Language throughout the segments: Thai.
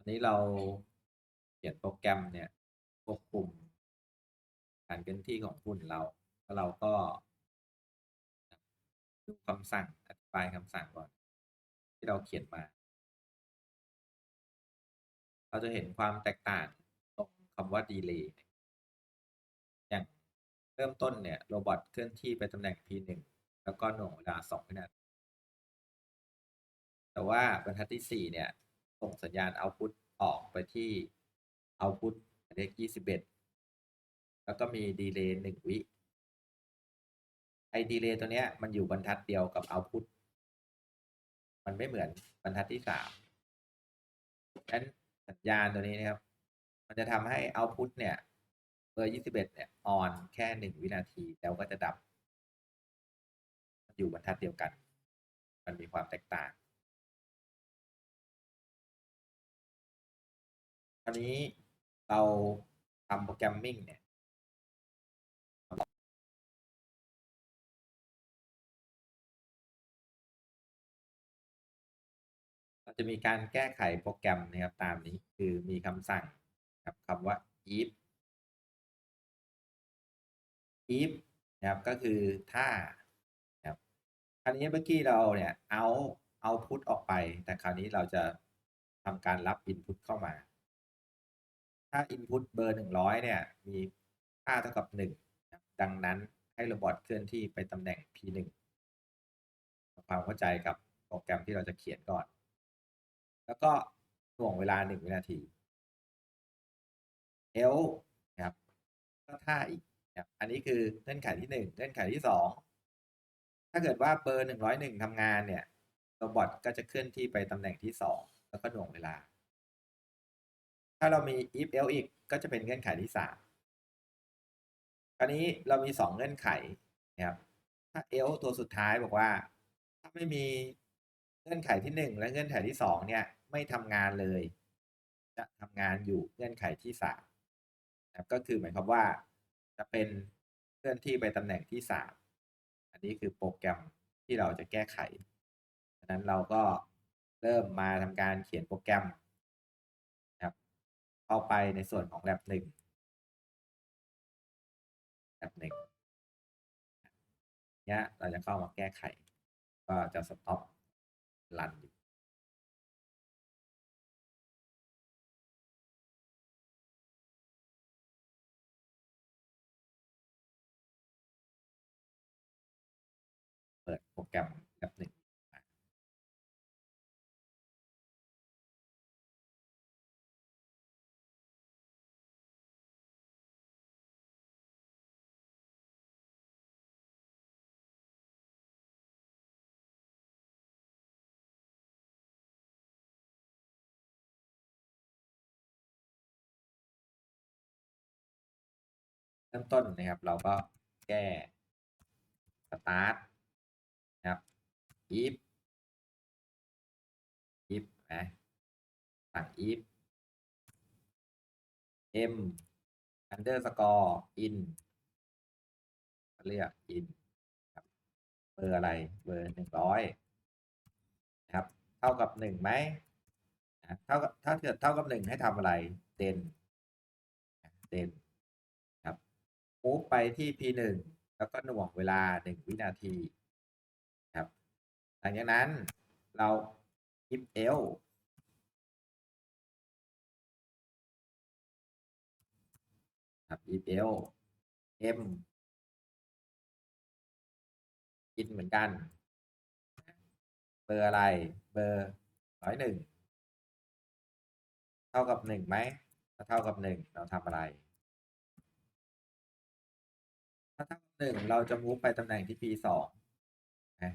อันนี้เราเขียนโปรแกรมเนี่ยควบคุมการเคลื่อนที่ของหุ่นเราแล้วเราก็ดูคำสั่งอธิบายคำสั่งก่อน ที่เราเขียนมา เราจะเห็นความแตกต่างตรงคำว่า delay อย่างเริ่มต้นเนี่ยโรบอทเคลื่อนที่ไปตำแหน่ง P1 แล้วก็หน่วงเวลา2วินาทีแต่ว่าบรรทัดที่ 4 เนี่ย ส่งสัญญาณ output ออกไปที่ output เลข21 แล้วก็มีดีเลย์1วิไอ้ดีเลย์ตัวเนี้ยมันอยู่บรรทัดเดียวกับ output มันไม่เหมือนบรรทัดที่3ดังนั้นสัญญาณตัวนี้นะครับ มันจะทำให้ output เนี่ยเบอร์21 เนี่ย on แค่ 1 วินาที แล้วก็จะดับ มันอยู่บรรทัดเดียวกัน มันมีความแตกต่าง คราวนี้เราทำโปรแกรมมิ่งเนี่ยเราจะมีการแก้ไขโปรแกรมนะครับตามนี้คือมีคำสั่งคับคำว่า if if นะครับก็คือถ้านะครับคราวนี้เมื่อกี้เราเนี่ยเอาเอาพุทออกไป แต่คราวนี้เราจะทำการรับ input เข้ามา ถ้า input เบอร์หนึ่งร้อยเนี่ย มีค่าเท่ากับหนึ่งดังนั้นให้โรบอทเคลื่อนที่ไปตำแหน่ง p หนึ่งทำความเข้าใจกับโปรแกรมที่เราจะเขียนก่อน แล้วก็หน่วงเวลาหนึ่งวินาที l นะครับก็ถ้าอีกนะครับอันนี้คือเงื่อนไขที่หนึ่งเงื่อนไขที่สองถ้าเกิดว่าเบอร์หนึ่งร้อยหนึ่งทำงานเนี่ยโรบอทก็จะเคลื่อนที่ไปตำแหน่งที่สองแล้วก็หน่วงเวลา ถ้าเรามี if else อีกก็จะเป็นเงื่อนไขที่สามคราวนี้เรามีสองเงื่อนไขนะครับ ถ้า else ตัวสุดท้ายบอกว่า ถ้าไม่มีเงื่อนไขที่หนึ่งและเงื่อนไขที่สองเนี่ยไม่ทำงานเลย จะทำงานอยู่เงื่อนไขที่สามนะครับก็คือหมายความว่าจะเป็นเคลื่อนที่ไปตำแหน่งที่สามอันนี้คือโปรแกรมที่เราจะแก้ไขดังนั้นเราก็เริ่มมาทำการเขียนโปรแกรม เข้าไปในส่วนของ lab หนึ่ง lab หนึ่งเนี้ยเราจะเข้ามาแก้ไข ก็จะ stop รันอยู่เปิดโปรแกรมแบบหนึ่ง เริ่มต้นนะครับ เราก็แก้ start นะครับ if if นะสั่ง if m underscore in เรียก in เบอร์อะไร เบอร์หนึ่งร้อยนะครับ เท่ากับหนึ่งไหมเท่ากับถ้าเกิดเท่ากับหนึ่งให้ทำอะไร เด่นเด่น move ไปที่ p หนึ่งแล้วก็หน่วงเวลาหนึ่งวินาทีครับ หลังจากนั้นเรา if else ครับ if else m in เหมือนกัน เบอร์อะไร เบอร์ร้อยหนึ่ง เท่ากับหนึ่งไหม ถ้าเท่ากับหนึ่งเราทำอะไร ถ้าเท่ากับหนึ่งเราจะมูฟไปตำแหน่งที่ p สองนะ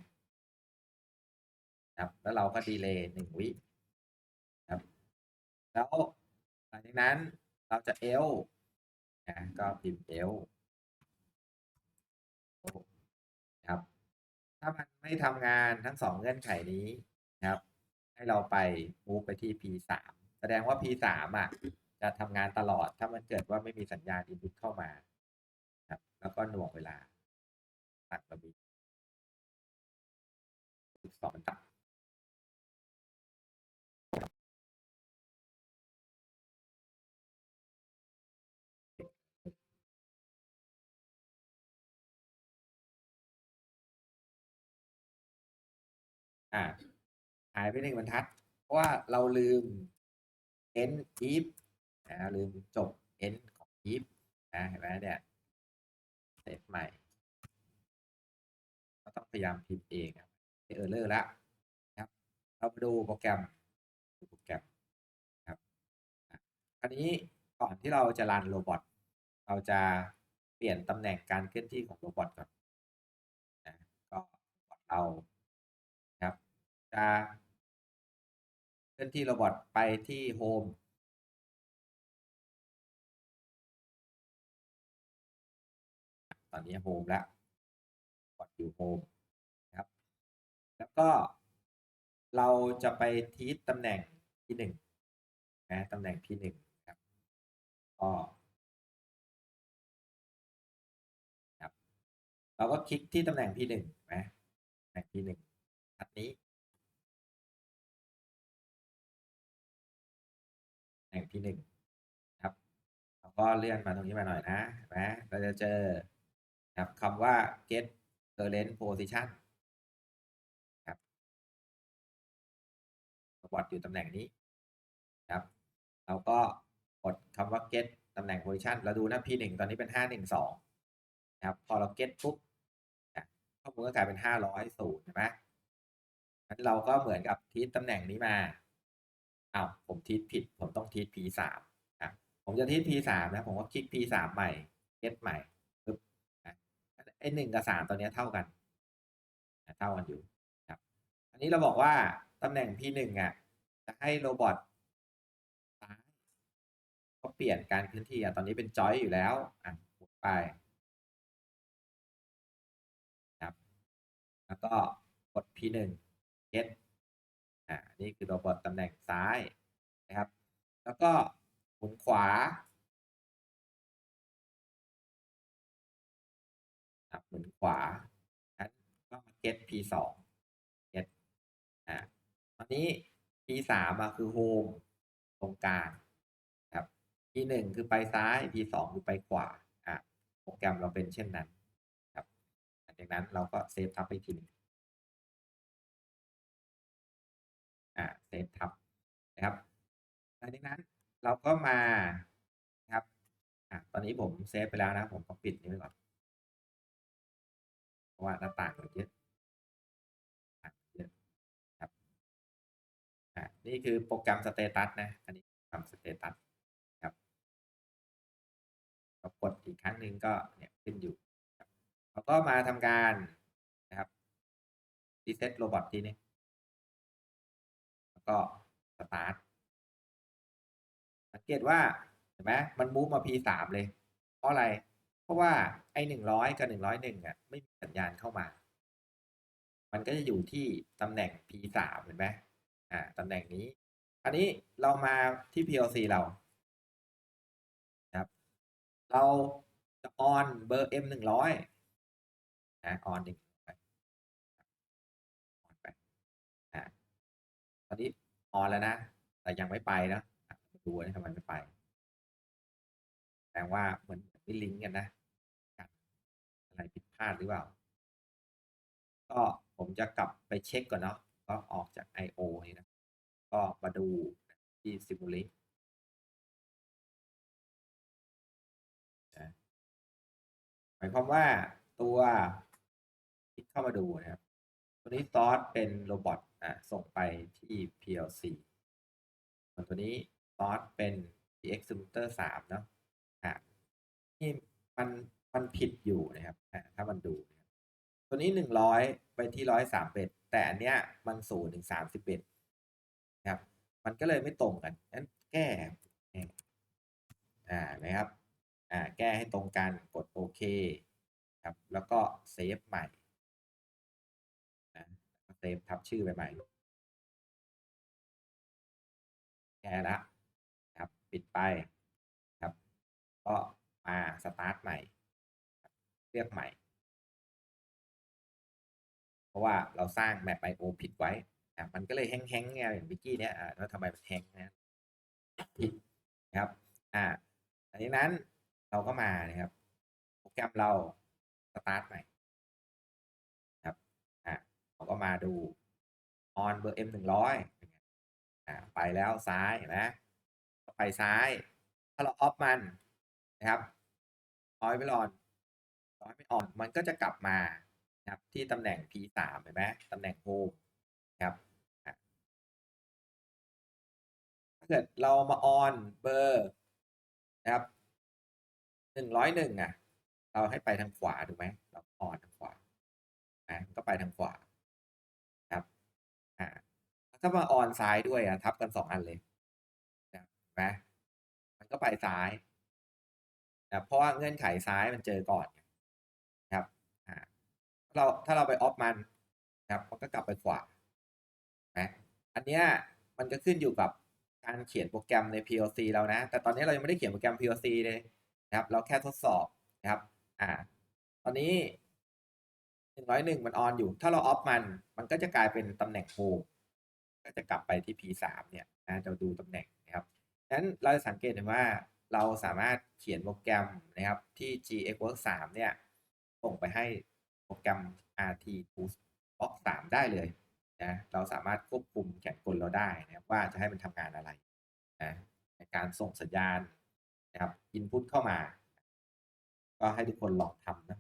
ครับ แล้วเราก็ดีเลย์หนึ่งวิครับ แล้วหลังจากนั้นเราจะ l นะก็พิมพ์ l นะครับ ถ้ามันไม่ทำงานทั้งสองเงื่อนไขนี้นะครับ ให้เราไป move ไปที่ p สามแสดงว่า p สามอะ จะทำงานตลอดถ้ามันเกิดว่าไม่มีสัญญาณ input เข้ามา ครับ แล้วก็หน่วงเวลา ตัดระหมี่สบสองบจัดหายไปหนึ่งบรรทัด เพราะว่าเราลืม end if นะลืมจบ end ของ if นะเห็นไหมเนี่ย เซตใหม่ ก็ต้องพยายามพิมพ์เองครับเออร์เลอร์ละครับ เรามาดูโปรแกรมดูโปรแกรมครับคราวนี้ก่อนที่เราจะรันโรบอทเราจะเปลี่ยนตำแหน่งการเคลื่อนที่ของโรบอทก่อนนะก็โรบอทเราครับจะเคลื่อนที่โรบอทไปที่โฮม อนนี้โฮมแล้วกดอยู่โฮมนะครับ แล้วก็เราจะไปทีตตำแหน่งที่หนึ่งนะตำแหน่งที่หนึ่งครับก็ครับ เราก็คลิกที่ตำแหน่งที่หนึ่งนะตำแหน่งที่หนึ่งอันนี้ตำแหน่งที่หนึ่งครับเราก็เลื่อนมาตรงนี้มาหน่อยนะเห็นไหมเราจะเจอ ครับคำว่า get current position ครับบอทอยู่ตำแหน่งนี้ครับ เราก็กดคำว่า get ตำแหน่ง position เราดูนะ p 1ตอนนี้เป็น 512นะครับ พอเรา get ปุ๊บข้อมูลก็กลายเป็น 500ศูนย์ใช่ไหมงั้นเราก็เหมือนกับทีตตำแหน่งนี้มาอ้าวผมทีผิด ผมต้องที p 3นะผมจะที p 3นะ ผมก็คลิก p 3ใหม่ get ใหม่ ไอ้หนึ่งกับสามตัวนี้เท่ากันเท่ากันอยู่ครับ อันนี้เราบอกว่าตำแหน่ง p 1อะจะให้โรบอทซ้ายก็เปลี่ยนการเคลื่อนที่อะตอนนี้เป็นจอยอยู่แล้วอะหมุนไปครับ แล้วก็กด p 1 get อ่านี่คือโรบอทตำแหน่งซ้ายนะครับ แล้วก็หมุนขวา นขวานั้นก็มา get p 2 get อ่าตอนนี้ p 3อะคือโฮมตรงกลางครับ p 1คือไปซ้าย p 2คือไปขวาอะโปรแกรมเราเป็นเช่นนั้นครับหลังจากนั้นเราก็เซฟทับไปทีนึงอ่าเซฟทับนะครับหลังจากนั้นเราก็มาครับอะตอนนี้ผมเซฟไปแล้วนะ ผมก็ปิดนี้ไว้ก่อน เพราะว่าหน้าต่างมันเยอะเยอะครับอ่านี่คือโปรแกรมสเตตัสนะ อันนี้โปรแกรมสเตตัสครับเรากดอีกครั้งหนึ่งก็เนี่ยขึ้นอยู่เราก็มาทำการนะครับรีเซ็ตโรบอททีนี้แล้วก็สตาร์ทสังเกตว่าเห็นไหมมันมูฟมา P3 เลย เพราะอะไร เพราะว่าไอ้หนึ่งร้อยกับหนึ่งร้อยหนึ่งอะไม่มีสัญญาณเข้ามา มันก็จะอยู่ที่ตำแหน่ง P3 เห็นไหมอ่าตำแหน่งนี้อันนี้เรามาที่ PLC เราครับ เราจะออนเบอร์ M หนึ่งร้อยนะออนหนึ่งออนไปอ่าตอนนี้ออนแล้วนะ แต่ยังไม่ไปนะดูนะทำไมไม่ไปแปลว่าเหมือน ไม่ลิงก์กันนะอะไรผิดพลาดหรือเปล่า ก็ผมจะกลับไปเช็คก่อนเนาะก็ออกจาก I/O นี่นะ ก็มาดูที่ Simulink นะหมายความว่าตัวคลิกเข้ามาดูนะครับ ตัวนี้ซอสเป็นโรบอทอะส่งไปที่ PLC ส่วนตัวนี้ซอสเป็น PX Computer 3 เนาะ นี่มันมันผิดอยู่นะครับถ้ามันดูนะครับตัวนี้100ไปที่103เบ็ดแต่อันเนี้ยมันศูนย์ถึง30เบ็ดนะครับ มันก็เลยไม่ตรงกันงั้นแก้อ่านะครับอ่าแก้ให้ตรงกันกดโอเคครับแล้วก็เซฟใหม่นะเซฟทับชื่อไปใหม่แก้ล้วครับปิดไปครับก็ มาสตาร์ทใหม่ครับเลือกใหม่ เพราะว่าเราสร้างแมป IO ผิดไว้อะมันก็เลยแห้งๆเนี่ยอย่างเมื่อกี้เนี่ยอ่าแล้วทำไมมันแห้งนะผิดนะครับ อ่าหลังจากนั้นเราก็มานะครับ โปรแกรมเราสตาร์ทใหม่ครับอ่าเราก็มาดู on เบอร์ m หนึ่งร้อยอ่าไปแล้วซ้ายนไหมไปซ้าย ถ้าเราออฟมัน นะครับร้อยไม่ออนร้อยไม่ออน มันก็จะกลับมานะครับ ที่ตำแหน่ง p สามเห็นไหมตำแหน่ง home นะครับถ้าเกิดเรามาออนเบอร์นะครับหนึ่งร้อยหนึ่งอะ เราให้ไปทางขวาถูกไหมเราออนทางขวานะก็ไปทางขวาครับอ่าถ้ามาออนซ้ายด้วยอะทับกันสองอันเลยนะเห็นไหมมันก็ไปซ้าย นะเพราะว่าเงื่อนไขซ้ายมันเจอก่อนนะครับเราถ้าเราไปออฟมันนะครับมันก็กลับไปขวานะอันเนี้ยมันก็ขึ้นอยู่กับการเขียนโปรแกรมใน PLC เรานะ แต่ตอนนี้เรายังไม่ได้เขียนโปรแกรม PLC เลยนะครับ เราแค่ทดสอบนะครับ อ่า ตอนนี้หนึ่งร้อยหนึ่งมันออนอยู่ ถ้าเราออฟมัน มันก็จะกลายเป็นตำแหน่งโฮมก็จะกลับไปที่ P สามเนี่ยนะจะดูตำแหน่งนะครับดังนั้นเราจะสังเกตเห็นว่า เราสามารถเขียนโปรแกรมนะครับที่ GXWorks 3 เนี่ย ส่งไปให้โปรแกรม RT Toolbox3 ได้เลยนะเราสามารถควบคุมแขนกลเราได้นะครับว่าจะให้มันทำงานอะไรนะในการส่งสัญญาณนะครับ input เข้ามา ก็ให้ทุกคนลองทำนะ